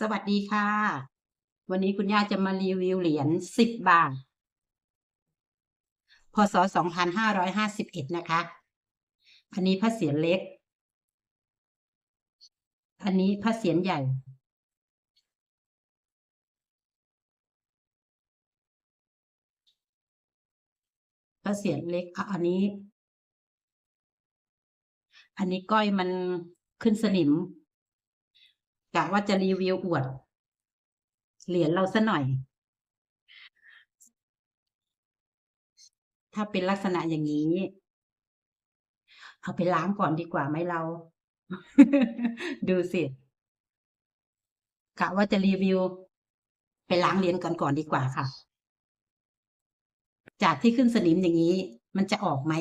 สวัสดีค่ะ วันนี้คุณย่าจะมารีวิวเหรียญสิบบาท พศสองพันห้าร้อยห้าสิบเอ็ดนะคะ อันนี้พระเศียรเล็ก อันนี้พระเศียรใหญ่ พระเศียรเล็กอะอันนี้ อันนี้ก้อยมันขึ้นสนิม กะว่าจะรีวิวอวด เหรียญเราซะหน่อย ถ้าเป็นลักษณะอย่างนี้ เอาไปล้างก่อนดีกว่าไหมเรา ดูสิกะว่าจะรีวิว ไปล้างเหรียญก่อนก่อนดีกว่าค่ะ จากที่ขึ้นสนิมอย่างนี้ มันจะออกไหม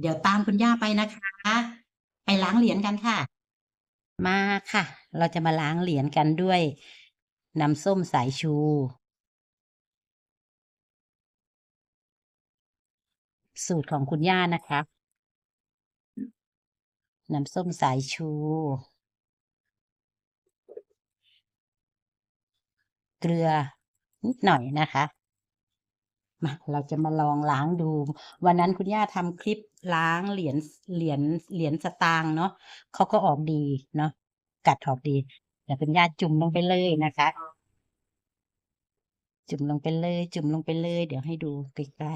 เดี๋ยวตามคุณย่าไปนะคะ ไปล้างเหรียญกันค่ะ มาค่ะ เราจะมาล้างเหรียญกันด้วยน้ำส้มสายชู สูตรของคุณย่านะคะ น้ำส้มสายชู เกลือนิดหน่อยนะคะมาเราจะมาลองล้างดู วันนั้นคุณย่าทำคลิปล้างเหรียญเหรียญเหรียญสตางค์เนาะเขาก็ออกดีเนาะ กัดออกดีเดี๋ยวคุณย่าจุ่มลงไปเลยนะคะ จุ่มลงไปเลย จุ่มลงไปเลย เดี๋ยวให้ดูใกล้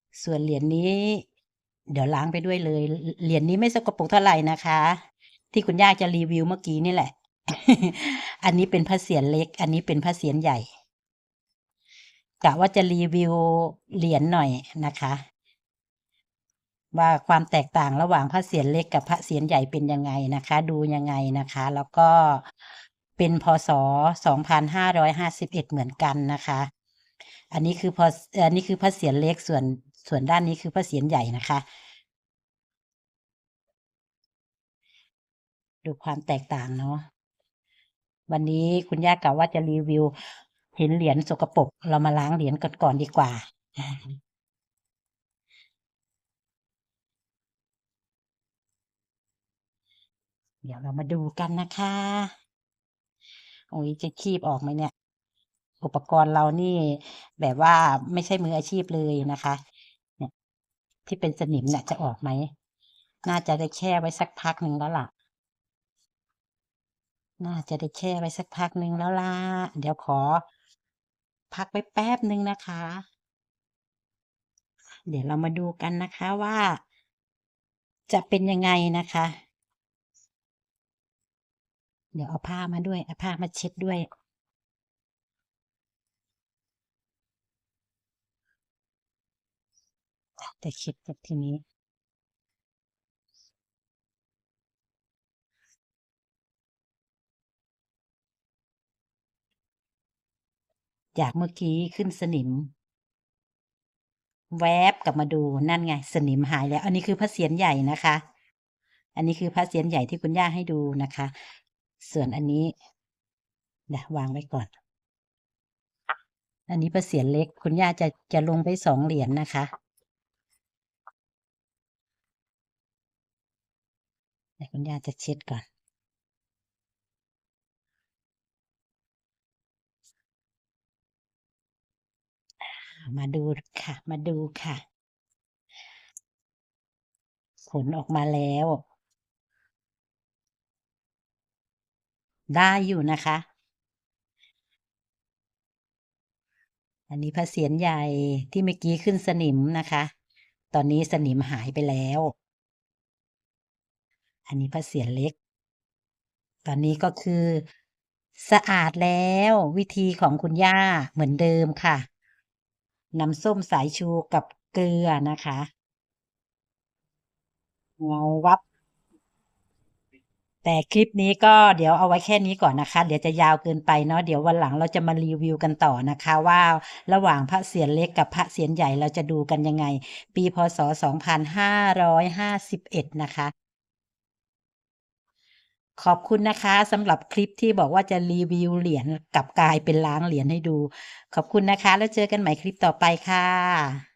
ๆส่วนเหรียญนี้ เดี๋ยวล้างไปด้วยเลย เหรียญนี้ไม่สกปรกเท่าไหร่นะคะ ที่คุณย่าจะรีวิวเมื่อกี้นี่แหละ อันนี้เป็นพระเศียรเล็ก อันนี้เป็นพระเศียรใหญ่กะว่าจะรีวิวเหรียญหน่อยนะคะ ว่าความแตกต่างระหว่างพระเศียรเล็กกับพระเศียรใหญ่เป็นยังไงนะคะ ดูยังไงนะคะ แล้วก็เป็นพศสองพันห้าร้อยห้าสิบเอ็ดเหมือนกันนะคะ อันนี้คือพออันนี้คือพระเศียรเล็กส่วนส่วนด้านนี้คือพระเศียรใหญ่นะคะ ดูความแตกต่างเนาะ วันนี้คุณย่ากล่าวว่าจะรีวิว เห็นเหรียญสกปรกเรามาล้างเหรียญก่อนก่อนดีกว่า เดี๋ยวเรามาดูกันนะคะโอ้ยจะคีบออกไหมเนี่ย อุปกรณ์เรานี่แบบว่าไม่ใช่มืออาชีพเลยนะคะเนี่ยที่เป็นสนิมเนี่ยจะออกไหม น่าจะได้แช่ไว้สักพักหนึ่งแล้วล่ะ น่าจะได้แช่ไว้สักพักหนึ่งแล้วล่ะ เดี๋ยวขอ พักไปแป๊บหนึ่งนะคะ เดี๋ยวเรามาดูกันนะคะว่า จะเป็นยังไงนะคะ เดี๋ยวเอาผ้ามาด้วยเอาผ้ามาเช็ดด้วยแต่เช็ดจากทีนี้ จากเมื่อกี้ขึ้นสนิม แวบกลับมาดูนั่นไง สนิมหายแล้ว อันนี้คือพระเศียรใหญ่นะคะ อันนี้คือพระเศียรใหญ่ที่คุณย่าให้ดูนะคะ ส่วนอันนี้เดี๋ยววางไว้ก่อน อันนี้พระเศียรเล็ก คุณย่าจะจะลงไปสองเหรียญนะคะเดี๋ยวคุณย่าจะเช็ดก่อน มาดูค่ะ มาดูค่ะ ผลออกมาแล้ว ได้อยู่นะคะ อันนี้พระเศียรใหญ่ที่เมื่อกี้ขึ้นสนิมนะคะ ตอนนี้สนิมหายไปแล้ว อันนี้พระเศียรเล็ก ตอนนี้ก็คือสะอาดแล้ววิธีของคุณย่าเหมือนเดิมค่ะ น้ำส้มสายชูกับเกลือนะคะเงาวับ แต่คลิปนี้ก็เดี๋ยวเอาไว้แค่นี้ก่อนนะคะ เดี๋ยวจะยาวเกินไปเนาะเดี๋ยววันหลังเราจะมารีวิวกันต่อนะคะ ว่าระหว่างพระเศียรเล็กกับพระเศียรใหญ่เราจะดูกันยังไง ปีพศ 2551 นะคะ ขอบคุณนะคะสำหรับคลิปที่บอกว่าจะรีวิวเหรียญกับกลายเป็นล้างเหรียญให้ดู ขอบคุณนะคะ แล้วเจอกันใหม่คลิปต่อไปค่ะ